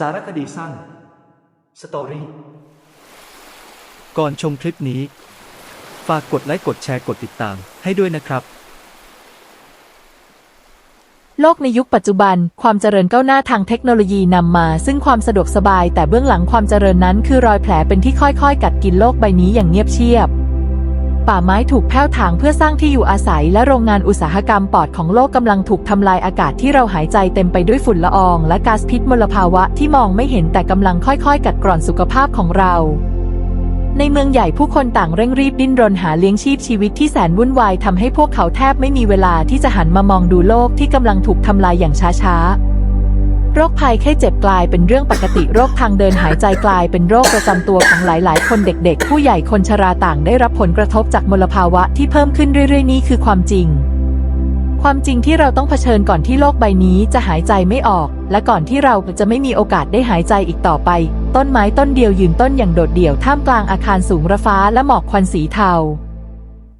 สารคดีสั้น สตอรี่ ก่อนชมคลิปนี้ ฝากกดไลค์ กดแชร์ กดติดตามให้ด้วยนะครับ โลกในยุคปัจจุบัน ความเจริญก้าวหน้าทางเทคโนโลยีนำมา ซึ่งความสะดวกสบาย แต่เบื้องหลังความเจริญนั้นคือรอยแผลเป็นที่ค่อยๆ กัดกินโลกใบนี้อย่างเงียบเชียบ ป่าไม้ถูกแผ้วถางเพื่อสร้างที่อยู่อาศัยและโรงงานอุตสาหกรรมปอดของโลกกำลังถูกทำลายอากาศที่เราหายใจเต็มไปด้วยฝุ่นละออง และก๊าซพิษมลภาวะที่มองไม่เห็นแต่กำลังค่อยๆ กัดกร่อนสุขภาพของเรา ในเมืองใหญ่ผู้คนต่างเร่งรีบดิ้นรนหาเลี้ยงชีพชีวิตที่แสนวุ่นวายทำให้พวกเขาแทบไม่มีเวลาที่จะหันมามองดูโลกที่กำลังถูกทำลายอย่างช้าๆ โรคภัยแค่เจ็บกลายเป็นเรื่องปกติ โรคทางเดินหายใจกลายเป็นโรคประจำตัวของหลาย ๆ คนเด็ก ๆ ผู้ใหญ่คนชราต่างได้รับผลกระทบจากมลภาวะที่เพิ่มขึ้นเรื่อย ๆ นี่คือความจริง ความจริงที่เราต้องเผชิญก่อนที่โลกใบนี้จะหายใจไม่ออก และก่อนที่เราจะไม่มีโอกาสได้หายใจอีกต่อไป ต้นไม้ต้นเดียวยืนต้นอย่างโดดเดี่ยวท่ามกลางอาคารสูงระฟ้าและหมอกควันสีเทา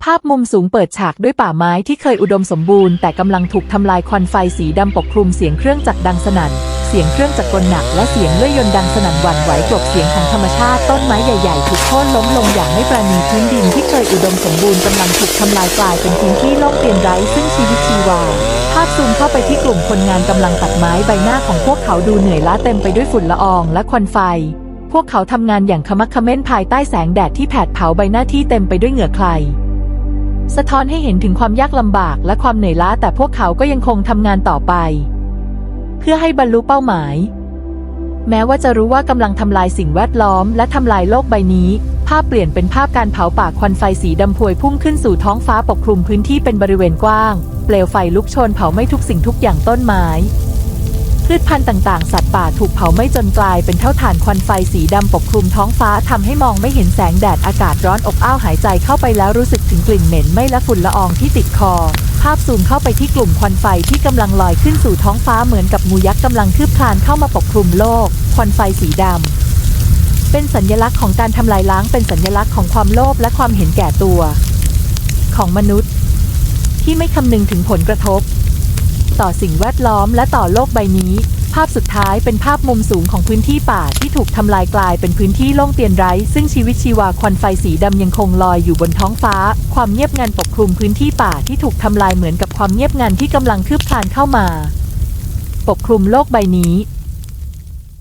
ภาพมุมสูงเปิดฉากด้วยป่าไม้ที่เคยอุดมสมบูรณ์แต่กำลังถูกทำลายควันไฟสีดำปกคลุมเสียงเครื่องจักรดังสนั่น เสียงเครื่องจักรกลหนักและเสียงเลื่อยยนต์ดังสนั่นหวั่นไหวกลบเสียงของธรรมชาติต้นไม้ใหญ่ๆถูกโค่นล้มลงอย่างไม่ประณีพื้นดินที่เคยอุดมสมบูรณ์กำลังถูกทำลายกลายเป็นพื้นที่โล่งเปลี่ยนไร้ซึ่งชีวิตชีวาภาพซูมเข้าไปที่กลุ่มคนงานกำลังตัดไม้ใบหน้าของพวกเขาดูเหนื่อยล้าเต็มไปด้วยฝุ่นละอองและควันไฟพวกเขาทำงานอย่างขมักขม้นภายใต้แสงแดดที่แผดเผาใบหน้าที่เต็มไปด้วยเหงื่อใคร สะท้อนให้เห็นถึงความยากลำบากและความเหนื่อยล้าแต่พวกเขาก็ยังคงทำงานต่อไป เพื่อให้บรรลุเป้าหมาย แม้ว่าจะรู้ว่ากำลังทำลายสิ่งแวดล้อม และทำลายโลกใบนี้ ภาพเปลี่ยนเป็นภาพการเผาป่าควันไฟสีดำพวยพุ่งขึ้นสู่ท้องฟ้าปกคลุมพื้นที่เป็นบริเวณกว้าง เปลวไฟลุกโชนเผาไม้ทุกสิ่งทุกอย่างต้นไม้ พืชพันธุ์ต่างๆ สัตว์ป่าถูกเผาไหม้จนกลายเป็นเท่าฐานควันไฟสีดำปกคลุมท้องฟ้าทำให้มองไม่เห็นแสงแดดอากาศร้อนอบอ้าวหายใจเข้าไปแล้วรู้สึกถึงกลิ่นเหม็นไม้และฝุ่นละอองที่ติดคอ ภาพซูมเข้าไปที่กลุ่มควันไฟที่กำลังลอยขึ้นสู่ท้องฟ้าเหมือนกับงูยักษ์กำลังคืบคลานเข้ามาปกคลุมโลก ควันไฟสีดำเป็นสัญลักษณ์ของการทำลายล้างเป็นสัญลักษณ์ของความโลภและความเห็นแก่ตัว ของมนุษย์ ที่ไม่คำนึงถึงผลกระทบ ต่อสิ่งแวดล้อมและต่อโลกใบนี้ ภาพสุดท้ายเป็นภาพมุมสูงของพื้นที่ป่าที่ถูกทำลายกลายเป็นพื้นที่โล่งเตียนไร้ ซึ่งชีวิตชีวาควันไฟสีดำยังคงลอยอยู่บนท้องฟ้า ความเงียบงันปกคลุมพื้นที่ป่าที่ถูกทำลายเหมือนกับความเงียบงันที่กำลังคืบคลานเข้ามา ปกคลุมโลกใบนี้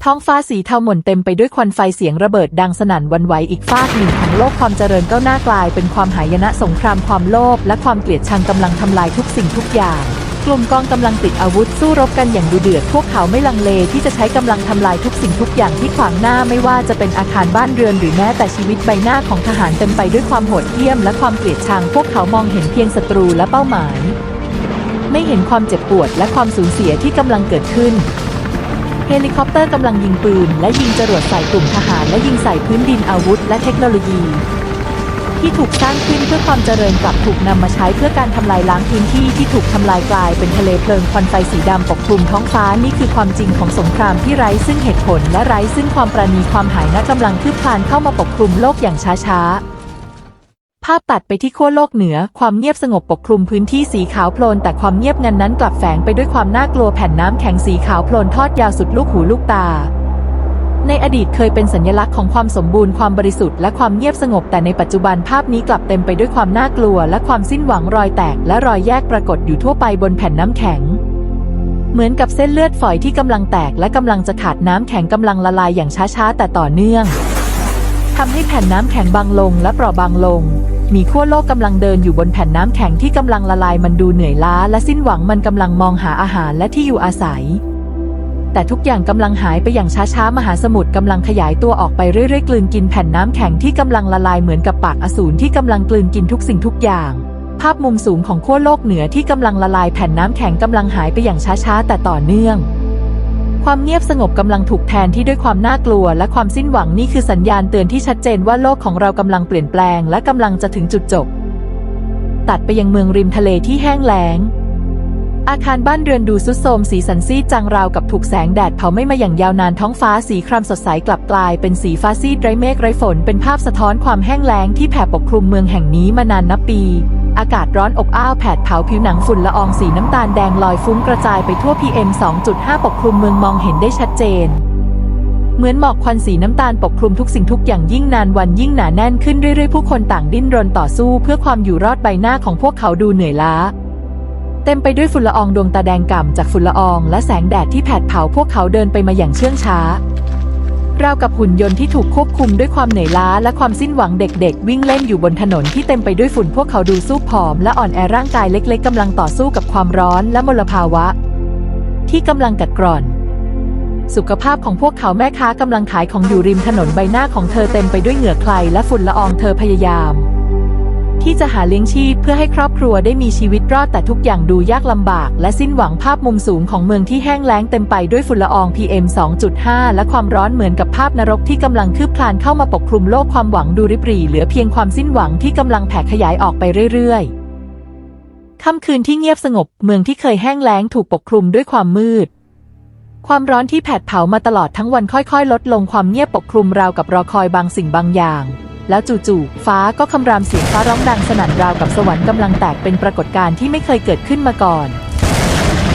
ท้องฟ้าสีเทาหม่นเต็มไปด้วยควันไฟเสียงระเบิดดังสนั่นวันไหวอีกฟากหนึ่งของโลกความเจริญก้าวหน้ากลายเป็นความหายนะสงครามความโลภและความเกลียดชังกำลังทำลายทุกสิ่งทุกอย่าง ลุ่มกองกำลังติดอาวุธสู้รบกันอย่างดุเดือด พวกเขาไม่ลังเลที่จะใช้กำลังทำลายทุกสิ่งทุกอย่างที่ขวางหน้าไม่ว่าจะเป็นอาคารบ้านเรือนหรือแม้แต่ชีวิตใบหน้าของทหารเต็มไปด้วยความโหดเหี้ยมและความเกลียดชัง พวกเขามองเห็นเพียงศัตรูและเป้าหมาย ไม่เห็นความเจ็บปวดและความสูญเสียที่กำลังเกิดขึ้นเฮลิคอปเตอร์กำลังยิงปืน และยิงจรวดใส่กลุ่มทหาร และยิงใส่พื้นดินอาวุธ และเทคโนโลยี ที่ถูกสร้างขึ้นเพื่อความเจริญกลับถูกนำมาใช้เพื่อการทำลายล้างพื้นที่ที่ถูกทำลายกลายเป็นทะเลเพลิงควันไฟสีดำปกคลุมท้องฟ้านี่คือความจริงของสงครามที่ไร้ซึ่งเหตุผลและไร้ซึ่งความประณีความหายนะกำลังคืบคลานเข้ามาปกคลุมโลกอย่างช้าๆภาพตัดไปที่ขั้วโลกเหนือ ความเงียบสงบปกคลุมพื้นที่สีขาวโพลน แต่ความเงียบงันนั้นกลับแฝงไปด้วยความน่ากลัวแผ่นน้ำแข็งสีขาวโพลนทอดยาวสุดลูกหูลูกตา ในอดีตเคยเป็นสัญลักษณ์ของความสมบูรณ์ความบริสุทธิ์และความเงียบสงบแต่ในปัจจุบันภาพนี้กลับเต็มไปด้วยความน่ากลัว และความสิ้นหวังรอยแตก และรอยแยกปรากฏอยู่ทั่วไปบนแผ่นน้ำแข็ง เหมือนกับเส้นเลือดฝอยที่กำลังแตก และกำลังจะขาดน้ำแข็งกำลังละลายอย่างช้าๆแต่ต่อเนื่องทำให้แผ่นน้ำแข็งบางลงและเปราะบางลง มีขั้วโลกกำลังเดินอยู่บนแผ่นน้ำแข็งที่กำลังละลายมันดูเหนื่อยล้า และสิ้นหวังมันกำลังมองหาอาหารและที่อยู่อาศัย แต่ทุกอย่างกำลังหายไปอย่างช้าๆ มหาสมุทรกำลังขยายตัวออกไปเรื่อยๆ กลืนกินแผ่นน้ำแข็งที่กำลังละลายเหมือนกับปากอสูรที่กำลังกลืนกินทุกสิ่งทุกอย่าง ภาพมุมสูงของขั้วโลกเหนือที่กำลังละลายแผ่นน้ำแข็งกำลังหายไปอย่างช้าๆ แต่ต่อเนื่อง ความเงียบสงบกำลังถูกแทนที่ด้วยความน่ากลัว และความสิ้นหวังนี่คือสัญญาณเตือนที่ชัดเจนว่าโลกของเรากำลังเปลี่ยนแปลง และกำลังจะถึงจุดจบ ตัดไปยังเมืองริมทะเลที่แห้งแล้ง อาคารบ้านเรือนดูสุดโทมสีสันซีดจางราวกับถูกแสงแดดเผาไม่มาอย่างยาวนานท้องฟ้าสีครามสดใสกลับกลายเป็นสีฟ้าซีดไร้เมฆไร้ฝน เป็นภาพสะท้อนความแห้งแล้งที่แผ่ปกคลุมเมืองแห่งนี้มานานนับปี อากาศร้อนอบอ้าวแผดเผาผิวหนังฝุ่นละอองสีน้ำตาลแดงลอยฟุ้งกระจายไปทั่ว PM 2.5 ปกคลุมเมืองมองเห็นได้ชัดเจน เหมือนหมอกควันสีน้ำตาลปกคลุมทุกสิ่งทุกอย่างยิ่งนานวันยิ่งหนาแน่นขึ้นเรื่อยๆผู้คนต่างดิ้นรนต่อสู้ เพื่อความอยู่รอดใบหน้าของพวกเขาดูเหนื่อยล้า เต็มไปด้วยฝุ่นละอองดวงตาแดงก่ำจากฝุ่นละออง และแสงแดดที่แผดเผาพวกเขาเดินไปมาอย่างเชื่องช้าราวกับหุ่นยนต์ที่ถูกควบคุมด้วยความเหนื่อยล้าและความสิ้นหวังเด็กๆ วิ่งเล่นอยู่บนถนนที่เต็มไปด้วยฝุ่นพวกเขาดูสู้ผอมและอ่อนแอร่างกายเล็ก ๆกำลังต่อสู้กับความร้อนและมลภาวะ ที่กำลังกัดกร่อน สุขภาพของพวกเขาแม่ค้ากำลังขายของอยู่ริมถนนใบหน้าของเธอเต็มไปด้วยเหงื่อใครและฝุ่นละอองเธอพยายาม ที่จะหาเลี้ยงชีพเพื่อให้ครอบครัวได้มีชีวิตรอดแต่ทุกอย่างดูยากลำบาก และสิ้นหวังภาพมุมสูงของเมืองที่แห้งแล้งเต็มไปด้วยฝุ่นละออง PM 2.5 และความร้อนเหมือนกับภาพนรกที่กำลังคืบคลานเข้ามาปกคลุมโลกความหวังดูริบหรี่เหลือเพียงความสิ้นหวังที่กำลังแผ่ขยายออกไปเรื่อยๆค่ำคืนที่เงียบสงบเมืองที่เคยแห้งแล้งถูกปกคลุมด้วยความมืดความร้อนที่แผดเผามาตลอดทั้งวันค่อยๆ ลดลงความเงียบปกคลุมราวกับรอคอยบางสิ่งบางอย่าง แล้วจู่ๆฟ้าก็คำรามเสียงฟ้าร้องดังสนั่นราวกับสวรรค์กำลังแตกเป็นปรากฏการณ์ที่ไม่เคยเกิดขึ้นมาก่อน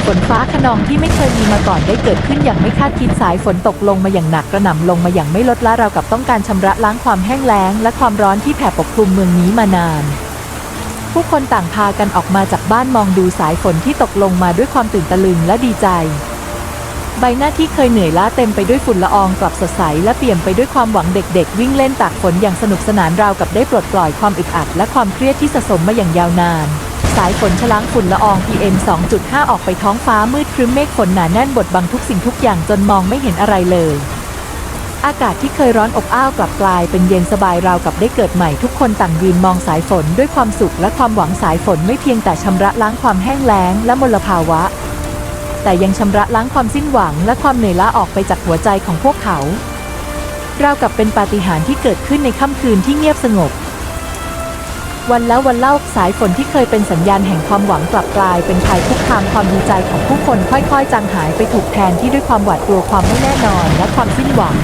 ฝนฟ้าขนองที่ไม่เคยมีมาก่อนได้เกิดขึ้นอย่างไม่คาดคิดสายฝนตกลงมาอย่างหนักกระหน่ำลงมาอย่างไม่ลดละราวกับต้องการชำระล้างความแห้งแล้ง และความร้อนที่แผ่ปกคลุมเมืองนี้มานาน ผู้คนต่างพากันออกมาจากบ้านมองดูสายฝนที่ตกลงมาด้วยความตื่นตะลึงและดีใจ ใบหน้าที่เคยเหนื่อยล้าเต็มไปด้วยฝุ่นละอองกลับสดใสและเปี่ยมไปด้วยความหวังเด็กๆ วิ่งเล่นตากฝนอย่างสนุกสนานราวกับได้ปลดปล่อยความอึดอัด และความเครียดที่สะสมมาอย่างยาวนาน สายฝนชะล้างฝุ่นละออง PM 2.5 ออกไปท้องฟ้ามืดครึ้มเมฆฝนหนาแน่นบดบังทุกสิ่งทุกอย่างจนมองไม่เห็นอะไรเลย อากาศที่เคยร้อนอบอ้าวกลับกลายเป็นเย็นสบายราวกับได้เกิดใหม่ทุกคนต่างยืนมองสายฝนด้วยความสุขและความหวังสายฝนไม่เพียงแต่ชำระล้างความแห้งแล้งและมลภาวะ แต่ยังชำระล้างความสิ้นหวังและความเหนื่อยล้าออกไปจากหัวใจของพวกเขา ราวกับเป็นปาฏิหาริย์ที่เกิดขึ้นในค่ำคืนที่เงียบสงบ วันแล้ววันเล่าสายฝนที่เคยเป็นสัญญาณแห่งความหวังกลับกลาย เป็นภัยคุกคามความดีใจของผู้คนค่อยๆ จางหายไปถูกแทนที่ด้วยความหวาดกลัวความไม่แน่นอน และความสิ้นหวัง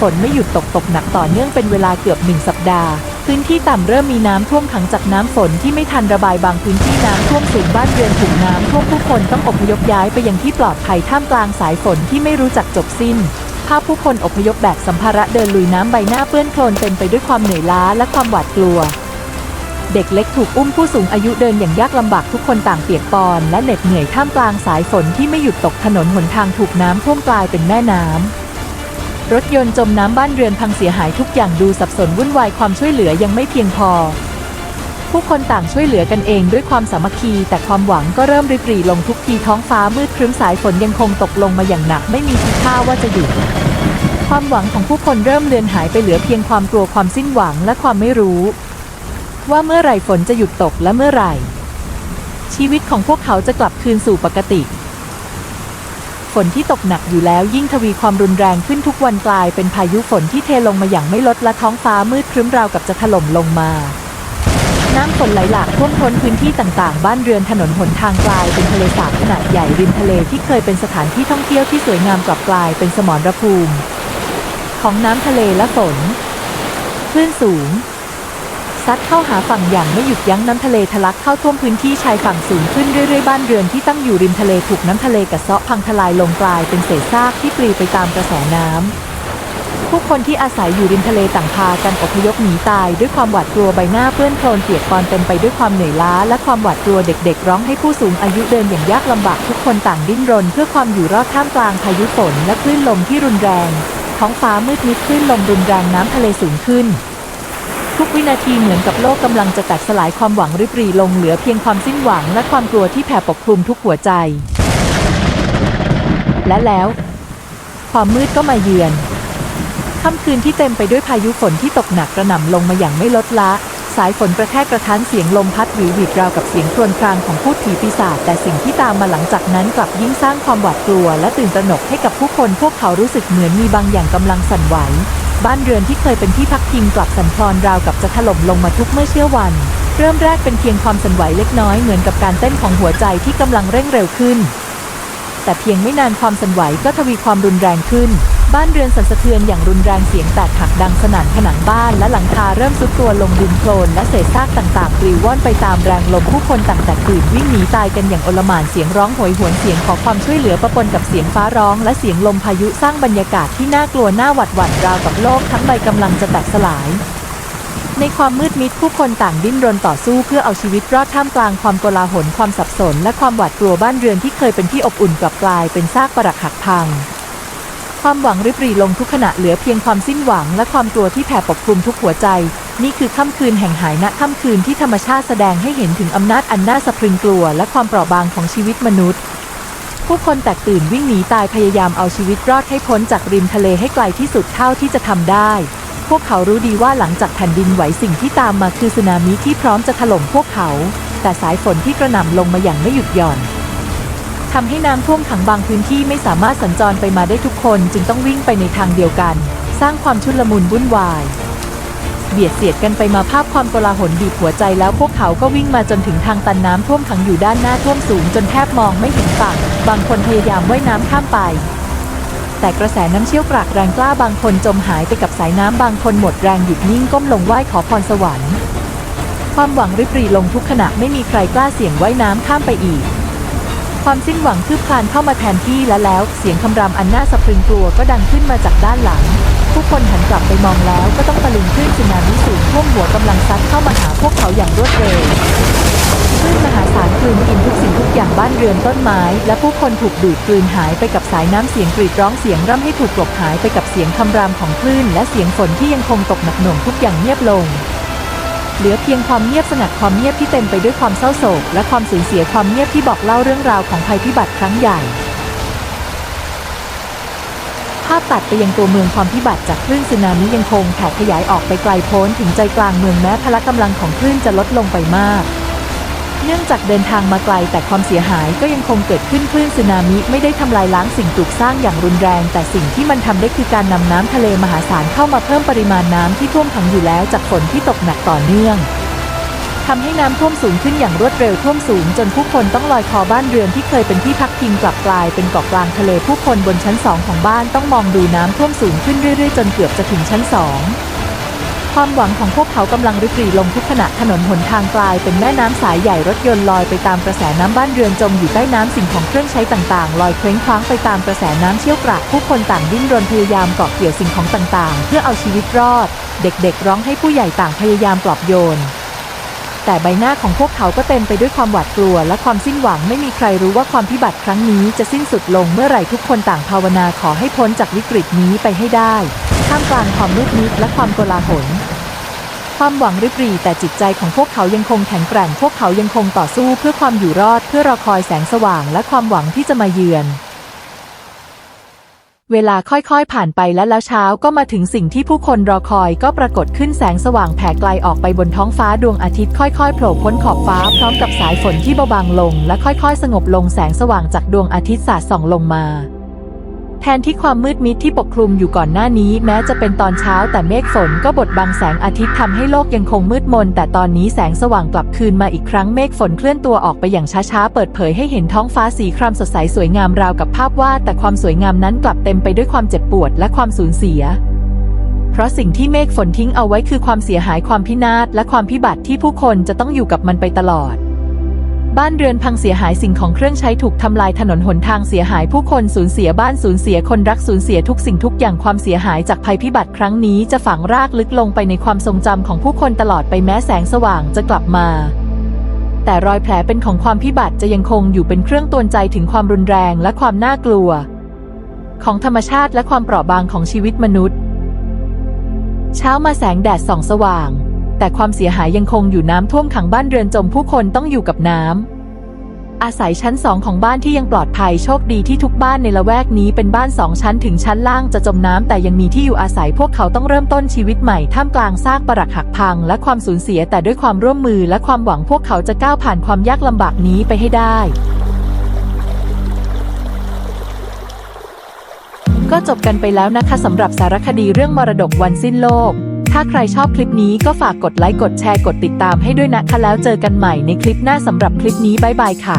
ฝนไม่หยุดตกตกหนักต่อเนื่องเป็นเวลาเกือบหนึ่งสัปดาห์ พื้นที่ต่ำเริ่มมีน้ำท่วมขังจากน้ำฝนที่ไม่ทันระบายบางพื้นที่น้ำท่วมสูงบ้านเรือนถูกน้ำท่วมผู้คนต้องอพยพย้ายไปยังที่ปลอดภัยท่ามกลางสายฝนที่ไม่รู้จักจบสิ้นภาพผู้คนอพยพแบกสัมภาระเดินลุยน้ำใบหน้าเปื้อนโคลนเต็มไปด้วยความเหนื่อยล้าและความหวาดกลัว เด็กเล็กถูกอุ้มผู้สูงอายุเดินอย่างยากลำบากทุกคนต่างเปียกปอนและเหน็ดเหนื่อยท่ามกลางสายฝนที่ไม่หยุดตกถนนหนทางถูกน้ำท่วมกลายเป็นแม่น้ำ รถยนต์จมน้ำบ้านเรือนพังเสียหายทุกอย่างดูสับสนวุ่นวายความช่วยเหลือยังไม่เพียงพอ ผู้คนต่างช่วยเหลือกันเองด้วยความสามัคคี แต่ความหวังก็เริ่มริบหรี่ลงทุกทีท้องฟ้ามืดครึ้มสายฝนยังคงตกลงมาอย่างหนักไม่มีทีท่าว่าจะหยุดความหวังของผู้คนเริ่มเลือนหายไปเหลือเพียงความกลัวความสิ้นหวังและความไม่รู้ ว่าเมื่อไหร่ฝนจะหยุดตกและเมื่อไหร่ ชีวิตของพวกเขาจะกลับคืนสู่ปกติ ฝนที่ตกหนักอยู่แล้วยิ่งทวีความรุนแรงขึ้นทุกวันกลายเป็นพายุฝนที่เทลงมาอย่างไม่ลดและท้องฟ้ามืดครึ้มราวกับจะถล่มลงมา น้ำฝนไหลหลากท่วมท้นพื้นที่ต่างๆ บ้านเรือนถนนหนทางกลายเป็นทะเลสาบขนาดใหญ่ริมทะเลที่เคยเป็นสถานที่ท่องเที่ยวที่สวยงามกลับกลายเป็นสมรภูมิ ของน้ำทะเลและฝนคลื่นสูง ซัดเข้าหาฝั่งอย่างไม่หยุดยั้งน้ำทะเลทะลักเข้าท่วมพื้นที่ชายฝั่งสูงขึ้นเรื่อยๆ บ้านเรือนที่ตั้งอยู่ริมทะเลถูกน้ำทะเลกัดเซาะพังทลายลงกลายเป็นเศษซากที่ปลิวไปตามกระแสน้ำผู้คนที่อาศัยอยู่ริมทะเลต่างพากันอพยพหนีตายด้วยความหวาดกลัวใบหน้าเปื้อนโคลนเปียกปอนเต็มไปด้วยความเหนื่อยล้าและความหวาดกลัวเด็กๆ ร้องให้ผู้สูงอายุเดินอย่างยากลำบากทุกคนต่างดิ้นรน เพื่อความอยู่รอดท่ามกลางพายุฝนและคลื่นลมที่รุนแรง ท้องฟ้ามืดมิดคลื่นลมรุนแรงน้ำทะเลสูงขึ้น ทุกวินาทีเหมือนกับโลกกำลังจะแตกสลายความหวังริบรีลงเหลือเพียงความสิ้นหวังและความกลัวที่แผ่ปกคลุมทุกหัวใจ และแล้ว ความมืดก็มาเยือนค่ำคืนที่เต็มไปด้วยพายุฝนที่ตกหนักกระหน่ำลงมาอย่างไม่ลดละ สายฝนกระแทกกระทันเสียงลมพัดหวิวหวิดราวกับเสียงครวญครางของพูดผีปีศาจแต่สิ่งที่ตามมาหลังจากนั้นกลับยิ่งสร้างความหวาดกลัว และตื่นตระหนกให้กับผู้คนพวกเขารู้สึกเหมือนมีบางอย่างกำลังสั่นไหว บ้านเรือนที่เคยเป็นที่พักพิงกลับสั่นคลอนราวกับจะถล่มลงมาทุกเมื่อเชื่อวัน เริ่มแรกเป็นเพียงความสั่นไหวเล็กน้อยเหมือนกับการเต้นของหัวใจที่กำลังเร่งเร็วขึ้น แต่เพียงไม่นานความสั่นไหวก็ทวีความรุนแรงขึ้น บ้านเรือนสั่นสะเทือนอย่างรุนแรงเสียงแตกหักดังสนั่นผนังบ้านและหลังคาเริ่มซุดตัวลงดินโคลนและเศษซากต่างๆปลิวว่อนไปตามแรงลมผู้คนต่างแตกตื่นวิ่งหนีตายกันอย่างโอลหม่านเสียงร้องโหยหวนเสียงขอความช่วยเหลือประปนกับเสียงฟ้าร้องและเสียงลมพายุสร้างบรรยากาศที่น่ากลัวน่าหวาดหวั่นราวกับโลกทั้งใบกำลังจะแตกสลายในความมืดมิดผู้คนต่างดิ้นรนต่อสู้เพื่อเอาชีวิตรอดท่ามกลางความโกลาหลความสับสน และความหวาดกลัวบ้านเรือนที่เคยเป็นที่อบอุ่นกลับกลายเป็นซากปรักหักพัง ความหวังริบหรี่ลงทุกขณะเหลือเพียงความสิ้นหวังและความกลัวที่แผ่ปกคลุมทุกหัวใจ นี่คือค่ำคืนแห่งหายนะค่ำคืนที่ธรรมชาติแสดงให้เห็นถึงอำนาจอันน่าสะพรึงกลัว และความเปราะบางของชีวิตมนุษย์ ผู้คนแตกตื่นวิ่งหนีตายพยายามเอาชีวิตรอดให้พ้นจากริมทะเลให้ไกลที่สุดเท่าที่จะทำได้ พวกเขารู้ดีว่าหลังจากแผ่นดินไหวสิ่งที่ตามมาคือสึนามิที่พร้อมจะถล่มพวกเขา แต่สายฝนที่กระหน่ำลงมาอย่างไม่หยุดหย่อน ทำให้น้ำท่วมขังบางพื้นที่ไม่สามารถสัญจรไปมาได้ทุกคนจึงต้องวิ่งไปในทางเดียวกัน สร้างความชุลมุนวุ่นวาย เบียดเสียดกันไปมาภาพความโกลาหลบีบหัวใจแล้วพวกเขาก็วิ่งมาจนถึงทางตันน้ำท่วมขังอยู่ด้านหน้าท่วมสูงจนแทบมองไม่เห็นฝั่งบางคนพยายามว่ายน้ำข้ามไป แต่กระแสน้ำเชี่ยวกรากแรงกล้าบางคนจมหายไปกับสายน้ำบางคนหมดแรงหยุดนิ่งก้มลงไหว้ขอพรสวรรค์ความหวังริบรีลงทุกขณะไม่มีใครกล้าเสี่ยงว่ายน้ำข้ามไปอีก ความสิ้นหวังคืบคลานเข้ามาแทนที่และแล้ว เสียงคำรามอันน่าสะพรึงกลัวก็ดังขึ้นมาจากด้านหลัง ผู้คนหันกลับไปมองแล้วก็ต้องตะลึงคลื่นสึนามิสูงท่วมหัวกำลังซัดเข้ามาหาพวกเขาอย่างรวดเร็วคลื่นมหาศาลกลืนกินทุกสิ่งทุกอย่างบ้านเรือนต้นไม้ และผู้คนถูกดูดกลืนหายไปกับสายน้ำเสียงกรีดร้องเสียงร่ำให้ถูกกลบหายไปกับเสียงคำรามของคลื่น และเสียงฝนที่ยังคงตกหนักหน่วงทุกอย่างเงียบลง เหลือเพียงความเงียบสงัดความเงียบที่เต็มไปด้วยความเศร้าโศก และความสูญเสียความเงียบที่บอกเล่าเรื่องราวของภัยพิบัติครั้งใหญ่ ภาพตัดไปยังตัวเมืองความพิบัติจากคลื่นสึนามิยังคงแผ่ขยายออกไปไกลโพ้นถึงใจกลางเมืองแม้พละกำลังของคลื่นจะลดลงไปมาก เนื่องจากเดินทางมาไกลแต่ความเสียหายก็ยังคงเกิดขึ้นคลื่นสึนามิไม่ได้ทำลายล้างสิ่งปลูกสร้างอย่างรุนแรง แต่สิ่งที่มันทำได้คือการนำน้ำทะเลมหาศาลเข้ามาเพิ่มปริมาณน้ำที่ท่วมขังอยู่แล้วจากฝนที่ตกหนักต่อเนื่องทำให้น้ำท่วมสูงขึ้นอย่างรวดเร็วท่วมสูง จนผู้คนต้องลอยคอบ้านเรือนที่เคยเป็นที่พักพิงกลับกลายเป็นเกาะกลางทะเลผู้คนบนชั้นสองของบ้านต้องมองดูน้ำท่วมสูงขึ้นเรื่อยๆ จนเกือบจะถึงชั้นสอง ความหวังของพวกเขากำลังริบหรี่ลงทุกขณะถนนหนทางกลายเป็นแม่น้ำสายใหญ่รถยนต์ลอยไปตามกระแสน้ำบ้านเรือนจมอยู่ใต้น้ำสิ่งของเครื่องใช้ต่างๆ ลอยเคว้งคว้างไปตามกระแสน้ำเชี่ยวกรากผู้คนต่างดิ้นรนพยายามเกาะเกี่ยวสิ่งของต่างๆ เพื่อเอาชีวิตรอด เด็กๆ ร้องให้ผู้ใหญ่ต่างพยายามปลอบโยน แต่ใบหน้าของพวกเขาก็เต็มไปด้วยความหวาดกลัว และความสิ้นหวังไม่มีใครรู้ว่าความพิบัติครั้งนี้จะสิ้นสุดลงเมื่อไหร่ทุกคนต่างภาวนาขอให้พ้นจากวิกฤตนี้ไปให้ได้ ท่ามกลางความมืดมิดและความโกลาหล ความหวังริบหรี่แต่จิตใจของพวกเขายังคงแข็งแกร่ง พวกเขายังคงต่อสู้เพื่อความอยู่รอดเพื่อรอคอยแสงสว่างและความหวังที่จะมาเยือน เวลาค่อยๆผ่านไปและแล้วเช้าก็มาถึงสิ่งที่ผู้คนรอคอยก็ปรากฏขึ้นแสงสว่างแผ่ไกลออกไปบนท้องฟ้าดวงอาทิตย์ค่อยๆโผล่พ้นขอบฟ้าพร้อมกับสายฝนที่เบาบางลง และค่อยๆ สงบลงแสงสว่างจากดวงอาทิตย์สาดส่องลงมา แทนที่ความมืดมิดที่ปกคลุมอยู่ก่อนหน้านี้แม้จะเป็นตอนเช้าแต่เมฆฝนก็บดบังแสงอาทิตย์ทำให้โลกยังคงมืดมน แต่ตอนนี้แสงสว่างกลับคืนมาอีกครั้งเมฆฝนเคลื่อนตัวออกไปอย่างช้าๆ เปิดเผยให้เห็นท้องฟ้าสีครามสดใสสวยงามราวกับภาพวาดแต่ความสวยงามนั้นกลับเต็มไปด้วยความเจ็บปวดและความสูญเสียเพราะสิ่งที่เมฆฝนทิ้งเอาไว้คือความเสียหายความพินาศและความพิบัติที่ผู้คนจะต้องอยู่กับมันไปตลอด บ้านเรือนพังเสียหายสิ่งของเครื่องใช้ถูกทำลายถนนหนทางเสียหายผู้คนสูญเสียบ้านสูญเสียคนรักสูญเสียทุกสิ่งทุกอย่างความเสียหายจากภัยพิบัติครั้งนี้จะฝังรากลึกลงไปในความทรงจำของผู้คนตลอดไปแม้แสงสว่างจะกลับมา แต่รอยแผลเป็นของความพิบัติจะยังคงอยู่เป็นเครื่องตือนใจถึงความรุนแรงและความน่ากลัว ของธรรมชาติและความเปราะบางของชีวิตมนุษย์ เช้ามาแสงแดดส่องสว่าง แต่ความเสียหายยังคงอยู่น้ำท่วมขังบ้านเรือนจมผู้คนต้องอยู่กับน้ำอาศัยชั้นสองของบ้านที่ยังปลอดภัยโชคดีที่ทุกบ้านในละแวกนี้เป็นบ้านสองชั้นถึงชั้นล่างจะจมน้ำแต่ยังมีที่อยู่อาศัยพวกเขาต้องเริ่มต้นชีวิตใหม่ท่ามกลางซากปรักหักพัง และความสูญเสียแต่ด้วยความร่วมมือและความหวังพวกเขาจะก้าวผ่านความยากลำบากนี้ไปให้ได้ก็จบกันไปแล้วนะคะสำหรับสารคดีเรื่องมรดกวันสิ้นโลก ถ้าใครชอบคลิปนี้ก็ฝากกดไลค์กดแชร์กดติดตามให้ด้วยนะคะแล้วเจอกันใหม่ในคลิปหน้าสำหรับคลิปนี้บ๊ายบายค่ะ